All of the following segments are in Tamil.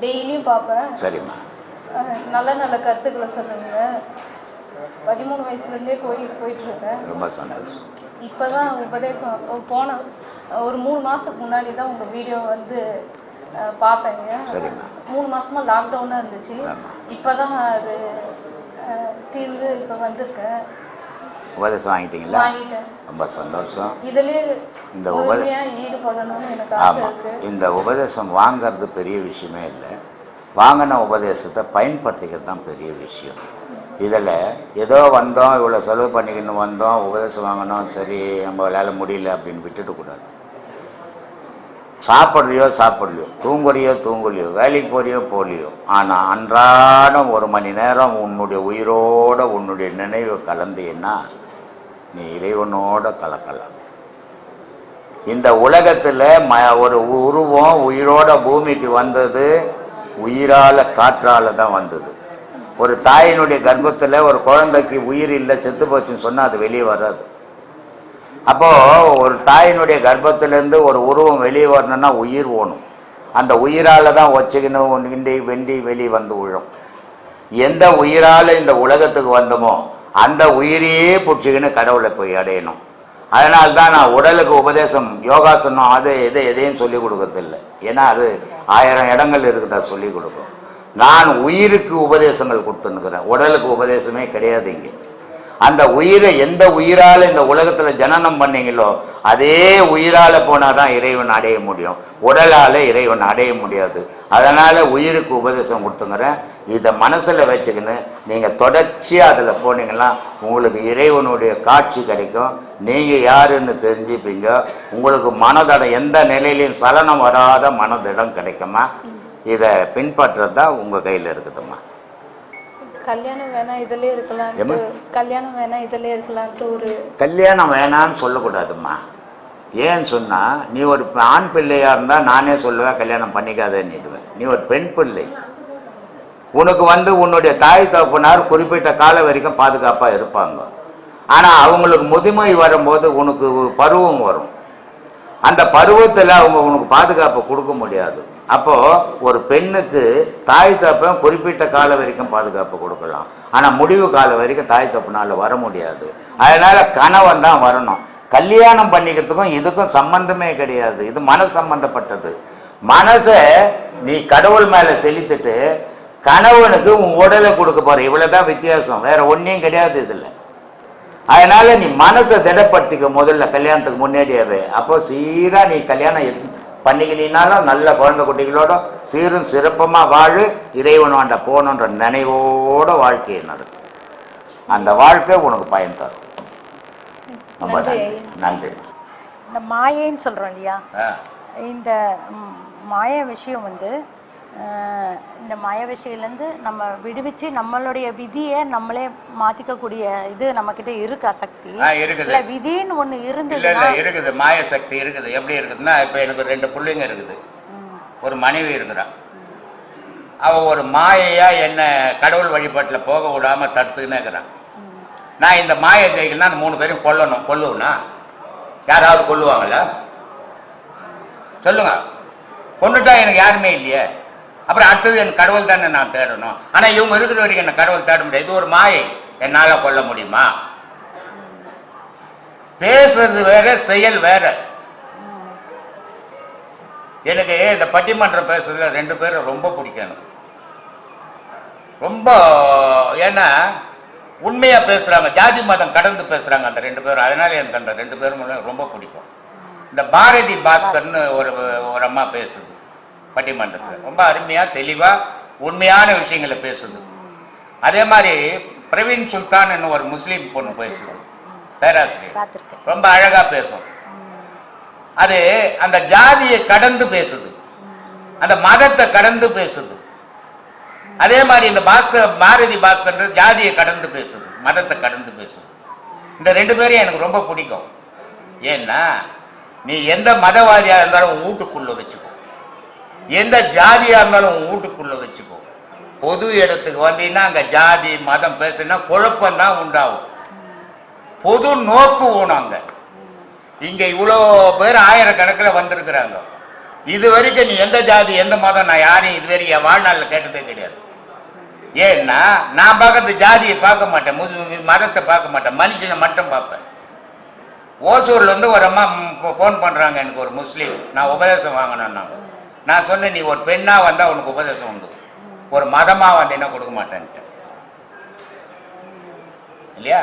டெய்லியும் பார்ப்பேன் சரிம்மா. நல்ல நல்ல கருத்துக்களை சொல்லுங்க. பதிமூணு வயசுலேருந்தே கோயிலுக்கு போயிட்டு இருக்கேன் ரொம்ப சந்தோஷம். இப்போ தான் உபதேசம் போன ஒரு மூணு மாதத்துக்கு முன்னாடி தான் உங்கள் வீடியோ வந்து பார்ப்பேங்க மூணு மாசமா லாக்டவுனாக இருந்துச்சு. இப்போ தான் அது தீர்ந்து இப்போ வந்திருக்கேன். உபதேசம் வாங்கிட்டீங்களா? ரொம்ப சந்தோஷம். இதுலேயே இந்த உப- முழுமையாக ஈடுபடணும்னு எனக்கு ஆசை ஆமாம் இந்த உபதேசம் வாங்கிறது பெரிய விஷயமே இல்லை. வாங்கின உபதேசத்தை பயன்படுத்திக்கிறது தான் பெரிய விஷயம். இதில் ஏதோ வந்தோம் இவ்வளோ செலவு பண்ணிக்கின்னு வந்தோம் உபதேசம் வாங்கினோம் சரி நம்மளால் முடியல அப்படின்னு விட்டுட்டு கூடாது. சாப்பிட்றியோ சாப்பிட்லையோ தூங்குறியோ தூங்குலையோ வேலைக்கு போறியோ போலியோ ஆனால் அன்றாடம் ஒரு மணி நேரம் உன்னுடைய உயிரோட உன்னுடைய நினைவு கலந்தீன்னா நீ இறைவனோட கலக்கலாம். இந்த உலகத்தில் ம ஒரு உருவம் உயிரோட பூமிக்கு வந்தது உயிரால காற்றால தான் வந்தது. ஒரு தாயினுடைய கர்ப்பத்தில் ஒரு குழந்தைக்கு உயிர் இல்லை செத்து போச்சுன்னு சொன்னால் அது வெளியே வராது. அப்போ ஒரு தாயினுடைய கர்ப்பத்திலேருந்து ஒரு உருவம் வெளியே வரணும்னா உயிர் ஓணும். அந்த உயிரால் தான் ஒச்சைக்கணும் கிண்டி வெண்டி வெளியே வந்து விழும். எந்த உயிரால் இந்த உலகத்துக்கு வந்தோமோ அந்த உயிரையே பிடிச்சிக்கின்னு கடவுளை போய் அடையணும். அதனால தான் நான் உடலுக்கு உபதேசம் யோகாசனம் அது எதை எதையும் சொல்லிக் கொடுக்கறதில்ல. ஏன்னா அது ஆயிரம் இடங்கள் இருக்குதா சொல்லிக் கொடுக்கும். நான் உயிருக்கு உபதேசங்கள் கொடுத்துன்னுக்கிறேன். உடலுக்கு உபதேசமே கிடையாது இங்கே. அந்த உயிரை எந்த உயிரால் இந்த உலகத்துல ஜனனம் பண்ணீங்களோ அதே உயிரால போனாதான் இறைவன் அடைய முடியும். உடலால இறைவன் அடைய முடியாது. அதனால உயிருக்கு உபதேசம் கொடுத்துங்கிறேன். இதை மனசுல வச்சுக்கின்னு நீங்க தொடர்ச்சியா அதுல போனீங்கன்னா உங்களுக்கு இறைவனுடைய காட்சி கிடைக்கும். நீங்க யாருன்னு தெரிஞ்சுப்பீங்க. உங்களுக்கு மனதடம் எந்த நிலையிலையும் சலனம் வராத மனதிடம் கிடைக்குமா? இதை பின்பற்றுறது தான் உங்கள் கையில் இருக்குதும்மா. கல்யாணம் வேணா இதுலயே இருக்கலாம்ட்டு ஏம்மா? கல்யாணம் வேணா இதுலயே இருக்கலாம்ட்டு ஒரு கல்யாணம் வேணான்னு சொல்லக்கூடாதும்மா. ஏன்னு சொன்னா நீ ஒரு ஆண் பிள்ளையா இருந்தா நானே சொல்லுவேன் கல்யாணம் பண்ணிக்காதேன்னுடுவேன் நீ ஒரு பெண் பிள்ளை. உனக்கு வந்து உன்னுடைய தாய் தகப்பனார் குறிப்பிட்ட காலம் வரைக்கும் பாதுகாப்பா இருப்பாங்க. ஆனா அவங்களுக்கு முதுமை வரும்போது உனக்கு பருவம் வரும். அந்த பருவத்துல அவங்க உனக்கு பாதுகாப்பு கொடுக்க முடியாது. அப்போ ஒரு பெண்ணுக்கு தாய் தப்பன் குறிப்பிட்ட காலம் வரைக்கும் பாதுகாப்பு கொடுக்கலாம். ஆனா முடிவு காலம் வரைக்கும் தாய் தப்புனால வர முடியாது. அதனால கணவன் தான் வரணும். கல்யாணம் பண்ணிக்கிறதுக்கும் இதுக்கும் சம்பந்தமே கிடையாது. இது மன சம்பந்தப்பட்டது. மனசை நீ கடவுள் மேல செலுத்திட்டு கணவனுக்கு உன் உடலை கொடுக்க போற. இவ்வளவுதான் வித்தியாசம். வேற ஒன்றையும் கிடையாது இதுல. அதனால நீ மனசை திடப்படுத்திக்க முதல்ல கல்யாணத்துக்கு முன்னாடியாவே. அப்போ சீரா நீ கல்யாணம் பண்ணிக்கினீனாலும் நல்ல குழந்தை குட்டிகளோட சீரும் சிறப்பமா வாழு இறைவனாண்ட போகணுன்ற நினைவோட வாழ்க்கையை நடத்து. அந்த வாழ்க்கை உனக்கு பயன் தரும். ரொம்ப நன்றி. இந்த மாயைன்னு சொல்கிறோம் இல்லையா? இந்த மாய விஷயம் வந்து இந்த மாய விஷயத்துலேருந்து நம்ம விடுவிச்சு நம்மளுடைய விதியை நம்மளே மாற்றிக்கக்கூடிய இது நம்மக்கிட்ட இருக்கா சக்தி? இருக்குது. விதின்னு ஒன்று இல்ல இருக்குது. மாய சக்தி இருக்குது. எப்படி இருக்குதுன்னா இப்ப எனக்கு ரெண்டு பிள்ளைங்க இருக்குது. ஒரு மனைவி இருக்கிறான் அவ ஒரு மாயையா என்ன கடவுள் வழிபாட்டுல போக விடாம தடுத்துக்கினே இருக்கிறான். நான் இந்த மாயை ஜெயிக்கணும்னா அந்த மூணு பேரும் கொல்லணும். கொல்லுவனா யாராவது கொல்லுவாங்களா? சொல்லுங்க. கொண்டுட்டா எனக்கு யாருமே இல்லையே. அப்புறம் அடுத்தது என் கடவுள் தானே நான் தேடணும். ஆனா இவங்க இருக்கிற வரைக்கும் என்ன கடவுள் தேட முடியாது. இது ஒரு மாயை. என்னால கொல்ல முடியுமா? பேசுறது வேற செயல் வேற. எனக்கு இந்த பட்டிமன்றம் பேசுறதுல ரெண்டு பேரும் ரொம்ப பிடிக்கும் எனக்கு ரொம்ப ஏன்னா உண்மையா பேசுறாங்க ஜாதி மதம் கடந்து பேசுறாங்க அந்த ரெண்டு பேரும். அதனால எனக்கு அந்த ரெண்டு பேரும் ரொம்ப பிடிக்கும். இந்த பாரதி பாஸ்கர்னு ஒரு ஒரு அம்மா பேசுது. பட்டிமன்றத்தில். ரொம்ப அருமையா தெளிவா உண்மையான விஷயங்களை பேசுது. அதே மாதிரி பிரவீன் சுல்தான் ஒரு முஸ்லீம் பொண்ணு பேசுது. பேராசிரியர். ரொம்ப அழகா பேசும். அது அந்த ஜாதியை கடந்து பேசுது. அந்த மதத்தை கடந்து பேசுது. அதே மாதிரி இந்த பாஸ்கர் பாரதி பாஸ்கர் ஜாதியை கடந்து பேசுது. மதத்தை கடந்து பேசுது. இந்த ரெண்டு பேரையும் எனக்கு ரொம்ப பிடிக்கும். ஏன்னா நீ எந்த மதவாதியா இருந்தாலும் உன் வீட்டுக்குள்ள வச்சுக்கோ. எந்த ஜாதியா இருந்தாலும் வீட்டுக்குள்ளே வீட்டுக்குள்ள வச்சுக்கோ. பொது இடத்துக்கு வந்தீங்கன்னா அங்க ஜாதி மதம் பேசுனா குழப்பம் தான் உண்டாகும். பொது நோக்கு வேணும் அங்க. இங்க இவ்வளோ பேர் ஆயிரக்கணக்கில் வந்திருக்கிறாங்க. இது வரைக்கும் நீ எந்த ஜாதி எந்த மதம் நான் யாரையும் இது வரைக்கும் என் வாழ்நாளில் கேட்டதே கிடையாது. ஏன்னா நான் பார்க்கறது ஜாதியை பார்க்க மாட்டேன். முது- மதத்தை பார்க்க மாட்டேன். மனுஷனை மட்டும் பார்ப்பேன். ஓசூர்ல இருந்து ஒரு அம்மா ஃபோன் பண்றாங்க எனக்கு ஒரு முஸ்லீம். நான் உபதேசம் வாங்கணும்னாங்க. நான் சொன்னேன் நீ ஒரு பெண்ணா வந்தா உனக்கு உபதேசம் உண்டு. ஒரு மதமா வந்தீங்கன்னா கொடுக்க மாட்டேன்ட்டு. இல்லையா?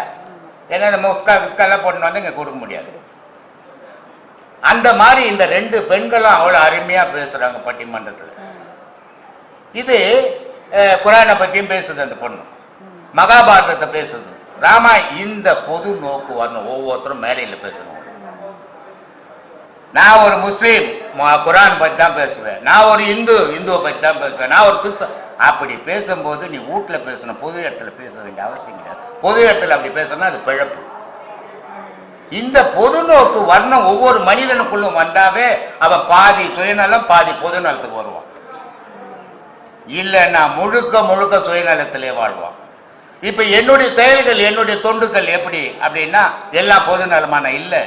ஏன்னா இந்த முஸ்கா விஸ்காலாம் போட்டு வந்து இங்கே கொடுக்க முடியாது. அந்த மாதிரி இந்த ரெண்டு பெண்களும் அவ்வளோ அருமையாக பேசுகிறாங்க பட்டிமன்றத்தில். இது குரானை பற்றியும் பேசுது அந்த பொண்ணு. மகாபாரதத்தை பேசுது. ராமா இந்த பொது நோக்கு வரணும். ஒவ்வொருத்தரும் மேடையில் பேசணும். நான் ஒரு முஸ்லீம். குரான் பற்றி தான் பேசுவேன். நான் ஒரு இந்து இந்துவை பற்றி தான் பேசுவேன். நான் ஒரு கிறிஸ்தவ. அப்படி பேசும்போது நீ வீட்ல பேசணும். பொது இடத்துல பேச வேண்டிய அவசியம் கிடையாது. பொது இடத்துல அப்படி பேசணும்னா அது பிழப்பு. இந்த பொது நோக்கு வர்ணம் ஒவ்வொரு மனிதனுக்குள்ளும் வந்தாவே அவன் பாதி சுயநலம் பாதி பொதுநலத்துக்கு வருவான். இல்லைன்னா முழுக்க முழுக்க சுயநலத்திலே வாழ்வான். இப்போ என்னுடைய செயல்கள் என்னுடைய தொண்டுகள் எப்படி? அப்படின்னா எல்லாம் பொதுநலமான இல்லை.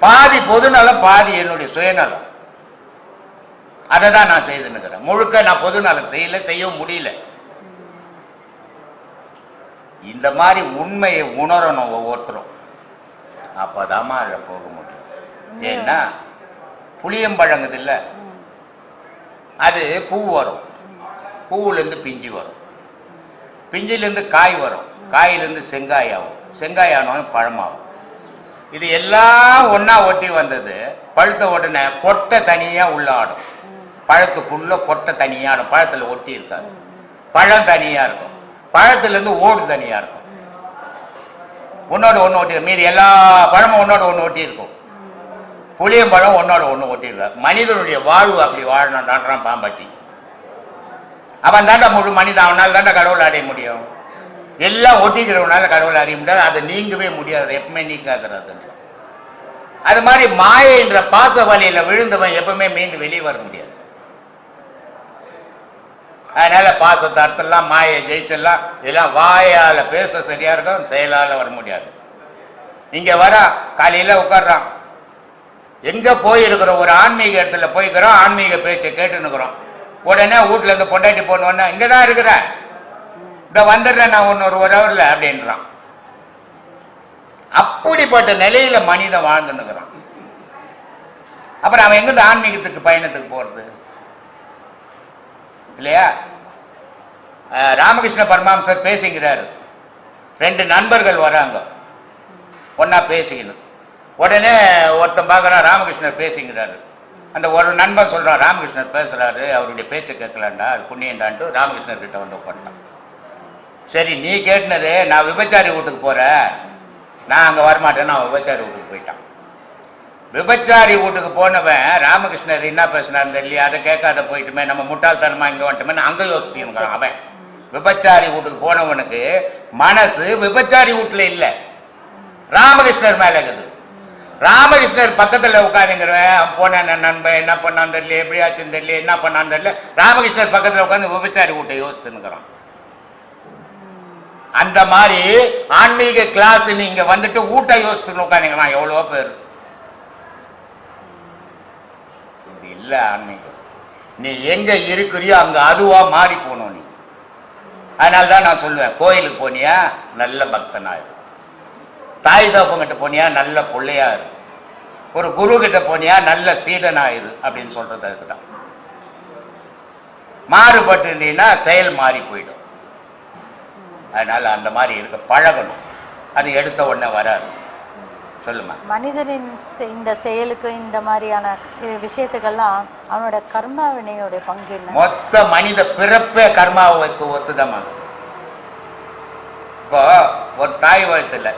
பாதி பொதுநலம் பாதி என்னுடைய சுயநலம். அதை தான் நான் செய்துன்னுக்கிறேன். முழுக்க நான் பொதுநலம் செய்யல செய்யவும் முடியல. இந்த மாதிரி உண்மையை உணரணும் ஒவ்வொருத்தரும். அப்போதாம்மா அதில் போக முடியும். ஏன்னா புளியம்பழங்குது இல்லை அது பூ வரும். பூவுலேருந்து பிஞ்சு வரும். பிஞ்சிலேருந்து காய் வரும். காயிலேருந்து செங்காய் ஆகும். செங்காய் ஆனவன் பழமாகும். இது எல்லாம் ஒன்னா ஒட்டி வந்தது. பழுத்த உடனே கொட்டை தனியா உள்ள ஆடும் பழத்துக்குள்ள கொட்டை தனியா ஆடும். பழத்துல ஒட்டி இருக்காது. பழம் தனியா இருக்கும். பழத்துல இருந்து ஓடு தனியா இருக்கும். ஒன்னோட ஒன்று ஒட்டி மீதி எல்லா பழமும் ஒன்னோட ஒன்று ஒட்டி இருக்கும். புளியம்பழம் ஒன்னோட ஒன்று ஒட்டி மனிதனுடைய வாழ்வு அப்படி வாழணுன்றான் பாம்பாட்டி. அவன் தாண்டா முழு மனிதன் அவனால் தாண்டா கடவுள் அடைய முடியும்? எல்லாம் ஒட்டிக்கிறவனால கடவுளை அறிய முடியாது. அதை நீங்கவே முடியாது. எப்பவுமே நீங்காதுன்றான் அது மாதிரி மாயைன்ற பாச வலையில விழுந்தவன் எப்பவுமே மீண்டு வெளியே வர முடியாது. அதனால பாசத்தை அர்த்தம்லாம் மாயை ஜெயிச்செல்லாம் இதெல்லாம் வாயால பேச சரியா இருக்கும் செயலால வர முடியாது. இங்க வர காலையில உட்கார்றான். எங்க போயிருக்கிறோம் ஒரு ஆன்மீக இடத்துல போய்க்கிறோம் ஆன்மீக பேச்சை கேட்டுன்னுக்குறோம். உடனே வீட்டுல இருந்து பொண்டாட்டி போனோடனே இங்கே தான் இருக்கிறேன் இந்த வந்துடுறேன் நான் ஒன்று ஒரு ஒரு ஹவரில் அப்படின்றான். அப்படிப்பட்ட நிலையில மனிதன் வாழ்ந்துன்னுக்குறான். அப்புறம் அவன் எங்கிருந்து ஆன்மீகத்துக்கு பயணத்துக்கு போறது? இல்லையா? ராமகிருஷ்ண பரமாம்சர் பேசுகிறாரு. ரெண்டு நண்பர்கள் வராங்க. ஒன்னா பேசிக்கணும். உடனே ஒருத்தன் பார்க்குறான் ராமகிருஷ்ணர் பேசுகிறாரு அந்த ஒரு நண்பன் சொல்கிறான் ராமகிருஷ்ணர் பேசுகிறாரு அவருடைய பேச்சை கேட்கலாண்டா அது புண்ணியண்டான்ட்டு ராமகிருஷ்ணர் கிட்ட வந்து உட்காந்துட்டான் சரி நீ கேட்டினது நான் விபச்சாரி வீட்டுக்கு போறேன். நான் அங்க வரமாட்டேன் நான் விபச்சாரி வீட்டுக்கு போயிட்டான். விபச்சாரி வீட்டுக்கு போனவன் ராமகிருஷ்ணர் என்ன பேசினார் தெரியல அதை கேட்காத போயிட்டுமே நம்ம முட்டாள்தனமா இங்க வந்துட்டோமே அங்க யோசிச்சுக்கிறான் அவன். விபச்சாரி வீட்டுக்கு போனவனுக்கு மனசு விபச்சாரி வீட்டுல இல்ல. ராமகிருஷ்ணர் மேல இருக்குது. ராமகிருஷ்ணர் பக்கத்துல உட்காந்துங்கிறவன் போன நண்பன் என்ன பண்ணான்னு தெரியல எப்படி ஆச்சுன்னு தெரியல என்ன பண்ணான்னு தெரியல. ராமகிருஷ்ணர் பக்கத்துல உட்காந்து விபச்சாரி வீட்டை யோசிச்சுன்னுக்கிறான் அந்த மாதிரி ஆன்மீக கிளாஸ் நீங்க வந்துட்டு ஊட்ட யோசிச்சுன்னு உட்காந்துக்கலாம் எவ்வளவோ பேர். இது இல்ல ஆன்மீகம். நீ எங்க இருக்கிறியோ அங்க அதுவா மாறி போகணும் நீ. அதனால தான் நான் சொல்லுவேன் கோயிலுக்கு போனியா நல்ல பக்தனா இரு. தாய் தோப்பங்கிட்ட போனியா நல்ல பிள்ளையா இரு. ஒரு குரு கிட்ட போனியா நல்ல சீடனா இரு அப்படின்னு சொல்றது அதுக்குதான். மாறுபட்டு இருந்தீங்கன்னா செயல் மாறி போயிடும். அதனால அந்த மாதிரி இருக்க பழகணும். அது எடுத்த உடனே வராது. சொல்லுமா? மனிதனின் இந்த செயலுக்கு இந்த மாதிரியான விஷயத்துக்கெல்லாம் அவனோட கர்ம வினையோட பங்கு மொத்த மனித பிறப்பே கர்மாவுக்கு ஒத்துதமா இப்போ ஒரு தாய் வயத்துல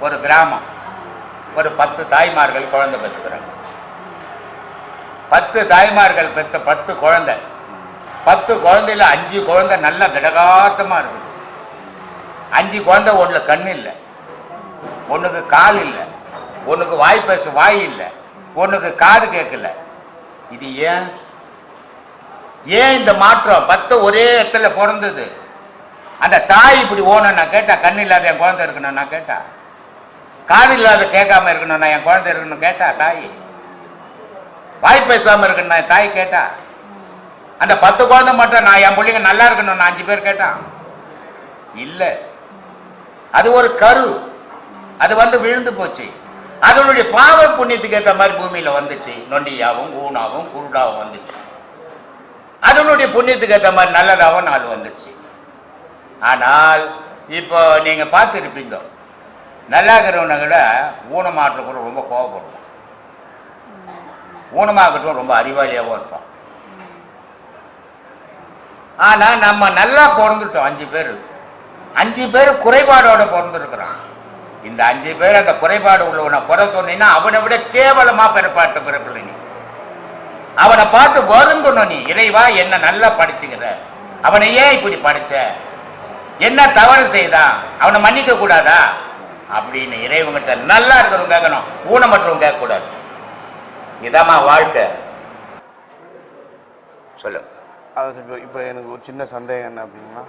ஒரு கிராமம் ஒரு பத்து தாய்மார்கள் குழந்தை பெற்றுக்கிறாங்க. பத்து தாய்மார்கள் பெற்ற பத்து குழந்தை பத்து குழந்தையில அஞ்சு குழந்தை நல்லா கடகாத்தமா இருக்குது. அஞ்சு குழந்தை ஒண்ணுல கண் இல்லை. ஒண்ணுக்கு கால் இல்லை. ஒண்ணுக்கு வாய் பேச வாய் இல்லை. ஒண்ணுக்கு காது கேட்கல இது ஏன்? ஏன் இந்த மாற்றம்? பத்து ஒரே இடத்துல பிறந்தது. அந்த தாய் இப்படி ஓணும் நான் கேட்டா கண் இல்லாத என் குழந்தை இருக்கணும் நான் கேட்டா. காது இல்லாத கேட்காம இருக்கணும் நான் என் குழந்தை இருக்கணும் கேட்டா தாய். வாய் பேசாம இருக்கணும் நான் தாய் கேட்டா. அந்த பத்து குழந்தை மட்டும் நான் என் பிள்ளைங்க நல்லா இருக்கணும் நான் அஞ்சு பேர் கேட்டான் இல்ல. அது ஒரு கரு. அது வந்து விழுந்து போச்சு. அதனுடைய பாவ புண்ணியத்துக்கு ஏற்ற மாதிரி பூமியில வந்துச்சு. நொண்டியாவும் ஊனாவும் குருடாவும் வந்துச்சு. அதனுடைய புண்ணியத்துக்கு ஏற்ற மாதிரி நல்லதாகவும் நாள் வந்துச்சு. ஆனால் இப்போ நீங்க பார்த்துருப்பீங்க. நல்லா இருக்கிறவனை கூட ஊனமாற்ற கூட ரொம்ப கோவப்படுவோம். ஊனமாகட்டும் ரொம்ப அறிவாளியாகவும் இருப்பான் ஆனா நம்ம நல்லா பிறந்துட்டோம் அஞ்சு பேர். அஞ்சு பேர் குறைபாடோட பிறந்திருக்கிறான். இந்த அஞ்சு பேர் அந்த குறைபாடு உள்ளவனை குறை சொன்னீங்கன்னா அவனை விட கேவலமா பிறப்பாட்ட பிறப்பில்லை நீ. அவனை பார்த்து வருந்தணும் நீ இறைவா என்ன நல்லா படிச்சுக்கிற. அவனை ஏன் இப்படி படிச்ச? என்ன தவறு செய்தான் அவனை மன்னிக்க கூடாதா? அப்படின்னு இறைவங்கிட்ட நல்லா இருக்கிறவங்க கேட்கணும். ஊனமற்றவங்க கேட்கக்கூடாது. இதாம்மா வாழ்க்கை. சொல்லு. அது இப்போ இப்போ எனக்கு ஒரு சின்ன சந்தேகம் என்ன அப்படின்னா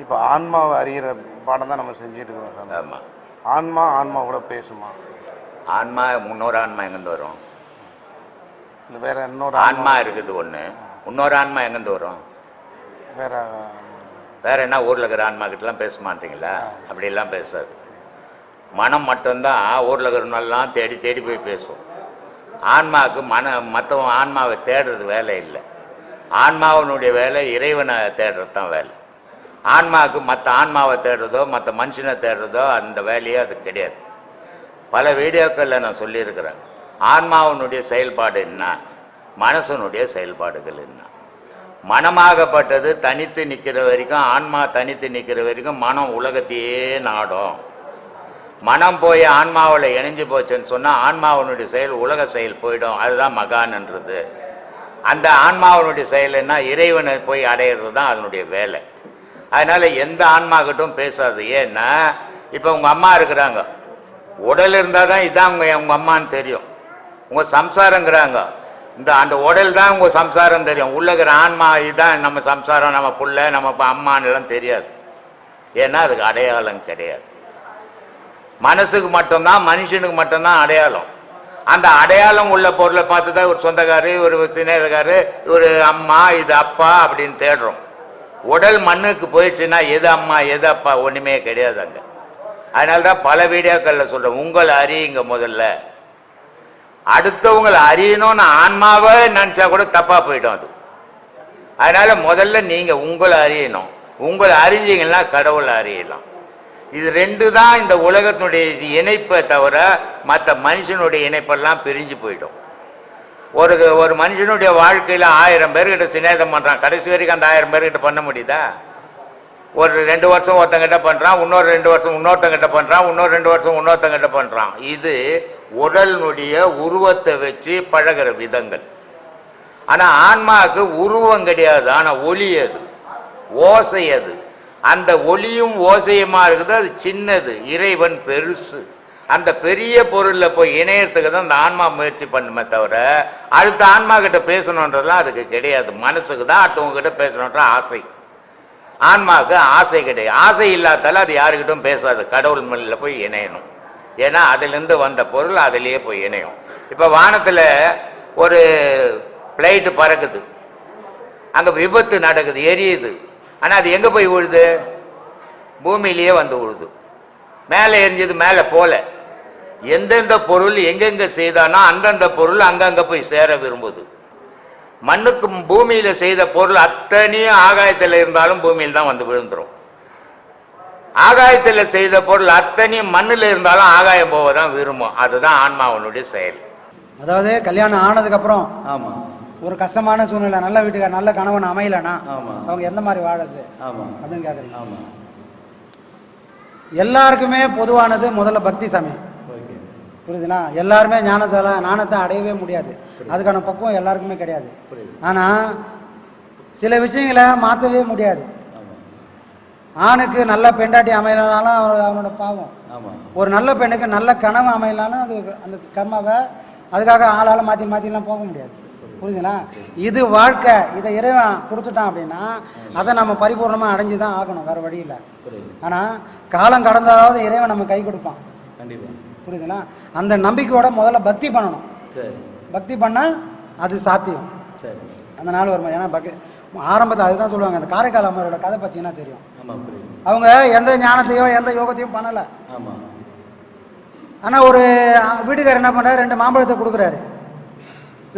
இப்போ ஆன்மாவை அறிகிற பாடம் தான் நம்ம செஞ்சுட்டு இருக்கோம் சார். ஆமா. ஆன்மா ஆன்மா கூட பேசுமா? ஆன்மா முன்னோரு ஆன்மா எங்கேருந்து வரும்? இல்லை வேற இன்னொரு ஆன்மா இருக்குது ஒண்ணு. இன்னொரு ஆன்மா எங்கேருந்து வரும்? வேற வேற என்ன ஊர்ல இருக்கிற ஆன்மா கிட்டலாம் பேச மாட்டீங்களா? அப்படிலாம் பேசாது. மனம் மட்டும்தான் ஊர்ல இருக்கிறவனெல்லாம் தேடி தேடி போய் பேசும். ஆன்மாவுக்கு மன மற்றவன் ஆன்மாவை தேடுறது வேலை இல்லை. ஆன்மாவினுடைய வேலை இறைவனை தேடுறது தான் வேலை. ஆன்மாவுக்கு மற்ற ஆன்மாவை தேடுறதோ மற்ற மனுஷனை தேடுறதோ அந்த வேலையே அது கிடையாது. பல வீடியோக்களில் நான் சொல்லியிருக்கிறேன். ஆன்மாவினுடைய செயல்பாடு என்ன? மனசனுடைய செயல்பாடுகள் என்ன? மனமாகப்பட்டது தனித்து நிற்கிற வரைக்கும் ஆன்மா தனித்து நிற்கிற வரைக்கும் மனம் உலகத்தையே நாடும். மனம் போய் ஆன்மாவில் இணைஞ்சு போச்சுன்னு சொன்னால் ஆன்மாவினுடைய செயல் உலக செயல் போயிடும். அதுதான் மகான்ன்றது. அந்த ஆன்மாவினுடைய செயல் என்ன? இறைவனை போய் அடையிறது தான் அதனுடைய வேலை. அதனால எந்த ஆன்மாக்கிட்டும் பேசாது. ஏன்னா இப்போ உங்கள் அம்மா இருக்கிறாங்க. உடல் இருந்தால் தான் இதான் உங்கள் உங்கள் அம்மான்னு தெரியும். உங்கள் சம்சாரங்கிறாங்க. இந்த அந்த உடல் தான் உங்கள் சம்சாரம் தெரியும். உள்ளகிற இருக்கிற ஆன்மா இதுதான் நம்ம சம்சாரம் நம்ம புள்ள நம்ம ப- அம்மான்னு எல்லாம் தெரியாது. ஏன்னா அதுக்கு அடையாளம் கிடையாது. மனசுக்கு மட்டும்தான் மனுஷனுக்கு மட்டும்தான் அடையாளம். அந்த அடையாளம் உள்ள பொருளை பார்த்து தான் ஒரு சொந்தக்காரு ஒரு சிநேகக்காரு ஒரு அம்மா இது அப்பா அப்படின்னு தேடுறோம். உடல் மண்ணுக்கு போயிடுச்சுன்னா எது அம்மா எது அப்பா ஒன்றுமே கிடையாது அங்கே. அதனால தான் பல வீடியோக்களில் சொல்கிறேன் உங்களை அறியுங்க முதல்ல. அடுத்தவங்களை அறியணும்னு ஆன்மாவே நினச்சா கூட தப்பாக போயிடும் அது. அதனால முதல்ல நீங்கள் உங்களை அறியணும். உங்களை அறிஞ்சீங்கன்னா கடவுளை அறியலாம். இது ரெண்டு தான் இந்த உலகத்தினுடைய இணைப்பை தவிர மற்ற மனுஷனுடைய இணைப்பெல்லாம் பிரிஞ்சு போயிடும். ஒரு ஒரு மனுஷனுடைய வாழ்க்கையில் ஆயிரம் பேர்கிட்ட சிநேகம் பண்ணுறான் கடைசி வரைக்கும் அந்த ஆயிரம் பேர்கிட்ட பண்ண முடியுதா? ஒரு ரெண்டு வருஷம் ஒருத்தங்கிட்ட பண்ணுறான் இன்னொரு ரெண்டு வருஷம் இன்னொருத்தங்கிட்ட பண்ணுறான் இன்னொரு ரெண்டு வருஷம் இன்னொருத்தங்கிட்ட பண்ணுறான் இது உடலினுடைய உருவத்தை வச்சு பழகுற விதங்கள். ஆனால் ஆன்மாவுக்கு உருவம் கிடையாது ஆனால் ஒளி அது. ஓசை அது. அந்த ஒளியும் ஓசையுமா இருக்குது? அது சின்னது இறைவன் பெருசு. அந்த பெரிய பொருளில் போய் இணையத்துக்கு தான் அந்த ஆன்மா முயற்சி பண்ணுமே தவிர அடுத்த ஆன்மா கிட்ட பேசணுன்றதுலாம் அதுக்கு கிடையாது. மனசுக்கு தான் அடுத்தவங்க கிட்ட பேசணுன்ற ஆசை. ஆன்மாவுக்கு ஆசை கிடையாது. ஆசை இல்லாதால அது யாருக்கிட்டும் பேசாது. கடவுள் மேல போய் இணையணும். ஏன்னா அதுலேருந்து வந்த பொருள் அதிலேயே போய் இணையும். இப்போ வானத்தில் ஒரு ஃப்ளைட்டு பறக்குது. அங்கே விபத்து நடக்குது எரியுது. ஆனால் அது எங்கே போய் விழுது பூமியிலேயே வந்து விழுது மேலே எரிஞ்சது மேலே போல. எந்தெந்த பொருள் எங்கெங்க செய்தானோ அந்தந்த பொருள் அங்கங்கே போய் சேர விரும்புது. மண்ணுக்கு பூமியில செய்த பொருள் அத்தனையும் ஆகாயத்தில் இருந்தாலும் பூமியில் தான் வந்து விழுந்துரும். ஆகாயத்தில் செய்த பொருள் அத்தனையும் மண்ணில் இருந்தாலும் ஆகாயம் போவதான் விரும்பும். அதுதான் ஆன்மாவனுடைய செயல். அதாவது கல்யாணம் ஆனதுக்கப்புறம் ஆமாம் ஒரு கஷ்டமான சூழ்நிலை நல்ல வீட்டுக்கார நல்ல கணவன் அமையலனா. அவங்க எந்த மாதிரி ஆமாம் அப்படின்னு கேட்குறீங்க எல்லாருக்குமே பொதுவானது முதல்ல பக்தி சமயம் புரியுதுங்களா எல்லாருமே ஞானத்தால ஞானத்தை அடையவே முடியாது. அதுக்கான பக்குவம் எல்லாருக்குமே கிடையாது. ஆனால் சில விஷயங்களை மாற்றவே முடியாது. ஆணுக்கு நல்ல பெண்டாட்டி அமையலனாலும் அவர் அவனோட பாவம். ஒரு நல்ல பெண்ணுக்கு நல்ல கனவு அமையலாலும் அது அந்த கர்மாவை அதுக்காக ஆளால் மாற்றி மாற்றிலாம் போக முடியாது. புரியுதுங்களா? இது வாழ்க்கை. இதை இறைவன் கொடுத்துட்டான் அப்படின்னா அதை நம்ம பரிபூர்ணமாக அடைஞ்சு தான் ஆகணும். வேறு வழி இல்லை ஆனால் காலம் கடந்தாதாவது இறைவன் நம்ம கை கொடுப்பான். கண்டிப்பாக புரியுதுங்களா? அந்த நம்பிக்கையோட முதல்ல பக்தி பண்ணணும். சரி. பக்தி பண்ணால் அது சாத்தியம். சரி. அந்த நாள் வரும் ஏன்னா பக்தி ஆரம்பத்தில் அதுதான் சொல்லுவாங்க. அந்த காரைக்கால் அம்மாவோட கதை பார்த்தீங்கன்னா தெரியும். அவங்க எந்த ஞானத்தையோ எந்த யோகத்தையும் பண்ணலை. ஆனால் ஒரு வீட்டுக்காரர் என்ன பண்ணுறாரு ரெண்டு மாம்பழத்தை கொடுக்குறாரு.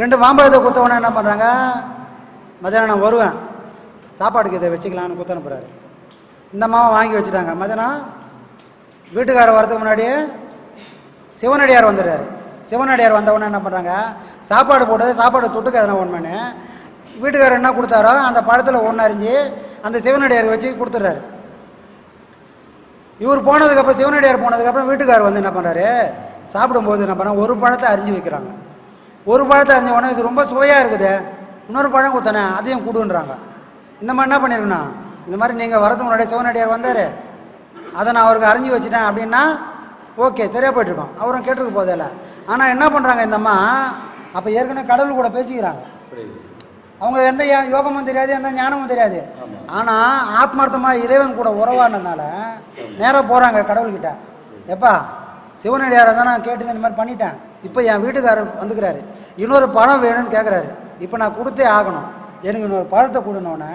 ரெண்டு மாம்பழத்தை கொடுத்தவொடனே என்ன பண்ணுறாங்க மத்தியானம் நான் வருவேன். சாப்பாடுக்கு இதை வச்சுக்கலான்னு குத்து அனுப்புறாரு. இந்த மாவை வாங்கி வச்சுட்டாங்க. மத்தியானம் வீட்டுக்காரர் வரதுக்கு முன்னாடியே சிவனடியார் வந்துடுறாரு. சிவனடியார் வந்தவொடனே என்ன பண்ணுறாங்க சாப்பாடு போட்டது சாப்பாடு தொட்டுக்கு எதனா ஒன்றுமே வீட்டுக்காரர் என்ன கொடுத்தாரோ அந்த பழத்தில் ஒன்று அறிஞ்சு அந்த சிவனடியார் வச்சு கொடுத்துட்றாரு. இவர் போனதுக்கப்புறம் சிவனடியார் போனதுக்கப்புறம் வீட்டுக்காரர் வந்து என்ன பண்ணுறாரு சாப்பிடும்போது என்ன பண்ணால் ஒரு பழத்தை அரிஞ்சு வைக்கிறாங்க. ஒரு பழத்தை அறிஞ்ச உடனே இது ரொம்ப சுவையாக இருக்குது. இன்னொரு பழம் கொடுத்தானே அதையும் கொடுன்றாங்க. இந்த மாதிரி என்ன பண்ணிருக்கணும்? இந்த மாதிரி நீங்கள் வரது முன்னாடியே சிவனடியார் வந்தார். அதை நான் அவருக்கு அறிஞ்சு வச்சுட்டேன் அப்படின்னா ஓகே சரியாக போயிட்டுருக்கோம். அவரும் கேட்டுக்க போதில்ல ஆனால் என்ன பண்ணுறாங்க இந்த அம்மா? அப்போ ஏற்கனவே கடவுள் கூட பேசிக்கிறாங்க. அவங்க எந்த யா- யோகமும் தெரியாது எந்த ஞானமும் தெரியாது. ஆனால் ஆத்மார்த்தமாக இறைவன் கூட உறவானதுனால நேராக போகிறாங்க கடவுள்கிட்ட. எப்பா சிவனடியாரை தான் நான் கேட்டு இந்த மாதிரி பண்ணிட்டேன். இப்போ என் வீட்டுக்காரர் வந்துக்கிறாரு. இன்னொரு பழம் வேணும்னு கேட்குறாரு இப்போ நான் கொடுத்தே ஆகணும். எனக்கு இன்னொரு பழத்தை கொடுனோன்னே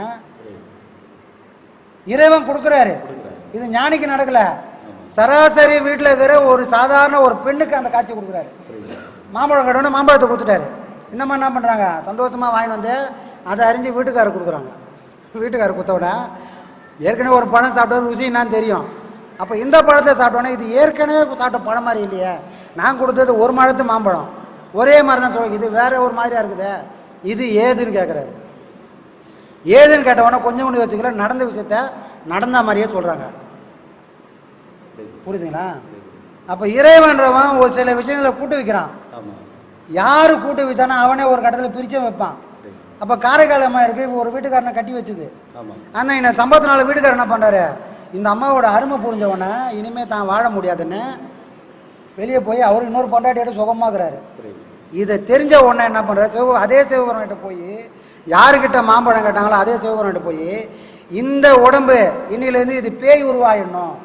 இறைவன் கொடுக்குறாரு. இது ஞானிக்கு நடக்கலை. சராசரி வீட்டில் இருக்கிற ஒரு சாதாரண ஒரு பெண்ணுக்கு அந்த காட்சி கொடுக்குறாரு. மாம்பழம் கடவுன்னு மாம்பழத்தை கொடுத்துட்டாரு. இந்த மாதிரி என்ன பண்ணுறாங்க சந்தோஷமாக வாங்கிட்டு வந்து அதை அறிஞ்சு வீட்டுக்காரர் கொடுக்குறாங்க. வீட்டுக்காரர் கொடுத்தவிட ஏற்கனவே ஒரு பழம் சாப்பிட்டது ருசி என்னான்னு தெரியும். அப்போ இந்த பழத்தை சாப்பிட்டோன்னே இது ஏற்கனவே சாப்பிட்ட பழம் மாதிரி இல்லையே. நான் கொடுத்தது ஒரு மழத்து மாம்பழம். ஒரே மாதிரி தான் சொல்லுங்க இது வேற ஒரு மாதிரியா இருக்குது. இது ஏதுன்னு கேட்குறாரு ஏதுன்னு கேட்டவொடனே கொஞ்சம் கொஞ்சம் யோசிக்கல. நடந்த விஷயத்த நடந்த மாதிரியே சொல்கிறாங்க புரியுதுங்களா? அப்போ இறைவன்றவன் ஒரு சில விஷயங்களை கூட்டு வைக்கிறான். யார் கூட்டு வைத்தானோ அவனே ஒரு கட்டத்தில் பிரிச்சே வைப்பான். அப்போ காரைக்கால் அம்மா இருக்கு. ஒரு வீட்டுக்காரனை கட்டி வச்சுது. ஆனால் இந்த சம்பவத்தினால வீட்டுக்காரர் என்ன பண்ணாரு இந்த அம்மாவோட அருமை புரிஞ்ச உடனே இனிமேல் தான் வாழ முடியாதுன்னு வெளியே போய் அவர் இன்னொரு பொண்டாட்டியோட சுகமாக்குறாரு. இதை தெரிஞ்ச உடனே என்ன பண்ணுற சிவ அதே சிவபுரன்கிட்ட போய் யாருக்கிட்ட மாம்பழம் கேட்டாங்களோ அதே சிவபுரன்கிட்ட போய் இந்த உடம்பு இன்னிலேருந்து இது பேய் உருவாயிடணும்.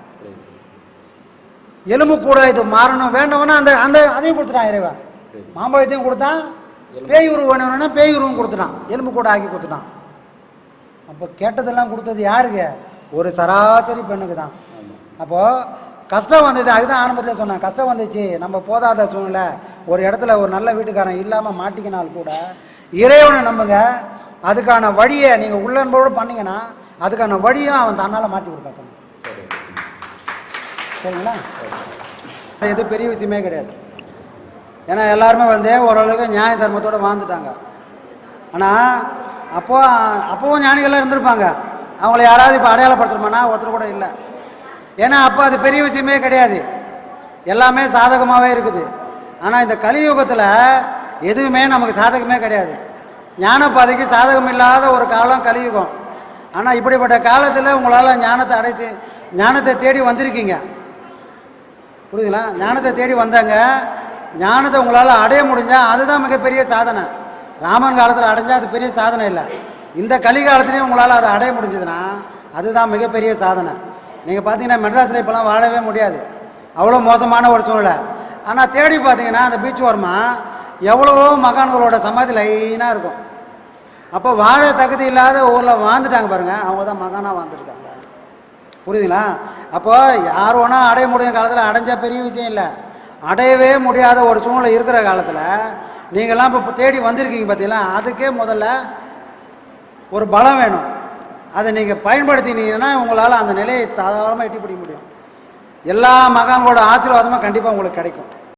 எலும்பு கூட இது மாறணும். வேண்டவனா அந்த அந்த அதையும் கொடுத்துட்டான் இறைவன். மாம்பழத்தையும் கொடுத்தான். பேய் உருவம் வேணும்னா பேய் உருவம் கொடுத்துட்டான். எலும்பு கூட ஆக்கி கொடுத்துட்டான். அப்போ கேட்டதெல்லாம் கொடுத்தது யாருக்கு? ஒரு சராசரி பெண்ணுக்கு தான் அப்போது கஷ்டம் வந்தது அதுதான் ஆரம்பத்தில் சொன்னேன். கஷ்டம் வந்துச்சு. நம்ம போதாத சூழ்நிலை. ஒரு இடத்துல ஒரு நல்ல வீட்டுக்காரன் இல்லாமல் மாட்டிக்கினால் கூட இறைவனை நம்புங்க. அதுக்கான வழியை நீங்கள் உள்ளன்போடு பண்ணீங்கன்னா அதுக்கான வழியும் அவன் தன்னால் மாட்டி கொடுப்பான் சொன்னேன். சரிங்களா? இது பெரிய விஷயமே கிடையாது. ஏன்னா எல்லாருமே வந்து ஓரளவுக்கு நியாய தர்மத்தோடு வாழ்ந்துட்டாங்க. ஆனால் அப்போ அப்போவும் ஞானிகள்லாம் இருந்திருப்பாங்க. அவங்கள யாராவது இப்போ அடையாளப்படுத்தணுமானா ஒருத்தர் கூட இல்லை. ஏன்னா அப்போ அது பெரிய விஷயமே கிடையாது. எல்லாமே சாதகமாகவே இருக்குது. ஆனால் இந்த கலியுகத்தில் எதுவுமே நமக்கு சாதகமே கிடையாது. ஞானப்பாதைக்கு சாதகம் இல்லாத ஒரு காலம் கலியுகம். ஆனால் இப்படிப்பட்ட காலத்தில் உங்களால் ஞானத்தை அடைத்து ஞானத்தை தேடி வந்திருக்கீங்க. புரியுதுங்களா? ஞானத்தை தேடி வந்தாங்க ஞானத்தை உங்களால் அடைய முடிஞ்சால் அதுதான் மிகப்பெரிய சாதனை. ராமன் காலத்தில் அடைஞ்சால் அது பெரிய சாதனை இல்லை. இந்த கலிகாலத்துலேயும் உங்களால் அதை அடைய முடிஞ்சதுன்னா அதுதான் மிகப்பெரிய சாதனை. நீங்கள் பார்த்தீங்கன்னா மெட்ராஸில் இப்போலாம் வாழவே முடியாது. அவ்வளோ மோசமான ஒரு சூழ்நிலை. ஆனால் தேடி பார்த்தீங்கன்னா அந்த பீச் ஓரமாக எவ்வளவோ மகான்களோட சமாதி லைனாக இருக்கும். அப்போ வாழ தகுதி இல்லாத ஊரில் வாழ்ந்துட்டாங்க பாருங்கள் அவங்க தான் மகானாக வாழ்ந்துருக்காங்க. புரியுதுங்களா? அப்போ யார் வேணால் அடைய முடியும் காலத்தில் அடைஞ்சால் பெரிய விஷயம் இல்லை. அடையவே முடியாத ஒரு சூழ்நிலை இருக்கிற காலத்தில் நீங்கள்லாம் இப்போ தேடி வந்திருக்கீங்க பார்த்தீங்களா அதுக்கே முதல்ல ஒரு பலம் வேணும். அதை நீங்கள் பயன்படுத்தினீங்கன்னா உங்களால் அந்த நிலையை தாராளமாக எட்டி பிடிக்க முடியும். எல்லா மகான்களோட ஆசீர்வாதமும் கண்டிப்பாக உங்களுக்கு கிடைக்கும்.